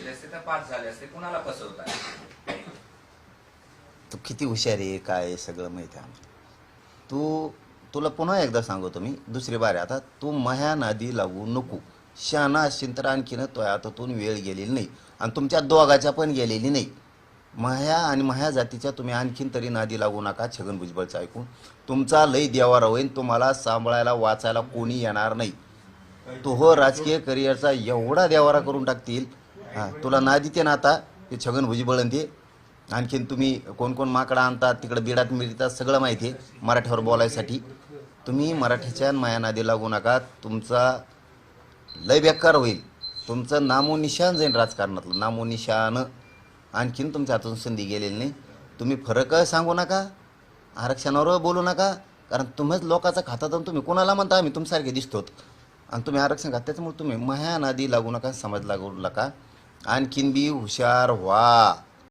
घेतले असते तर पाच झाले असते. कुणाला फसवताय तू किती हुशार आहे काय आहे सगळं माहिती आहे आम्हाला. तू तुला पुन्हा एकदा सांगतो मी दुसरी बार आहे. आता तू मह्या नादी लागू नको. शहाणा असशील तर आणखीन तो हातातून वेळ गेलेली नाही. आणि तुमच्या दोघाच्या पण गेलेली नाही. मह्या आणि महा जातीच्या तुम्ही आणखीन तरी नादी लागू नका छगन भुजबळचं ऐकून. तुमचा लय देवारा होईल तुम्हाला सांभाळायला वाचायला कोणी येणार नाही. तो हो राजकीय करिअरचा एवढा देवारा करून टाकतील हां तुला ना देते ना आता ते छगन भुजबळ आणि ते आणखीन तुम्ही कोण कोण माकडा आणतात तिकडं बिडात मिळतात सगळं माहिती आहे मराठीवर बोलायसाठी. तुम्ही मराठीच्या माया नादी लागू नका. तुमचा लय बेकार होईल. तुमचं नामोनिशान जाईल राजकारणातलं. नामोनिशान आणखीन तुमच्या हातून संधी गेलेली नाही. तुम्ही फरक सांगू नका. आरक्षणावर बोलू नका. कारण तुम्हीच लोकांचा खातात आणि तुम्ही कोणाला म्हणता? आम्ही तुमच्यासारखे दिसतो आणि तुम्ही आरक्षण खात्याच्यामुळे तुम्ही महानादी नादी लागू नका समाज लागू नका. आणखीन बी हुशार व्हा.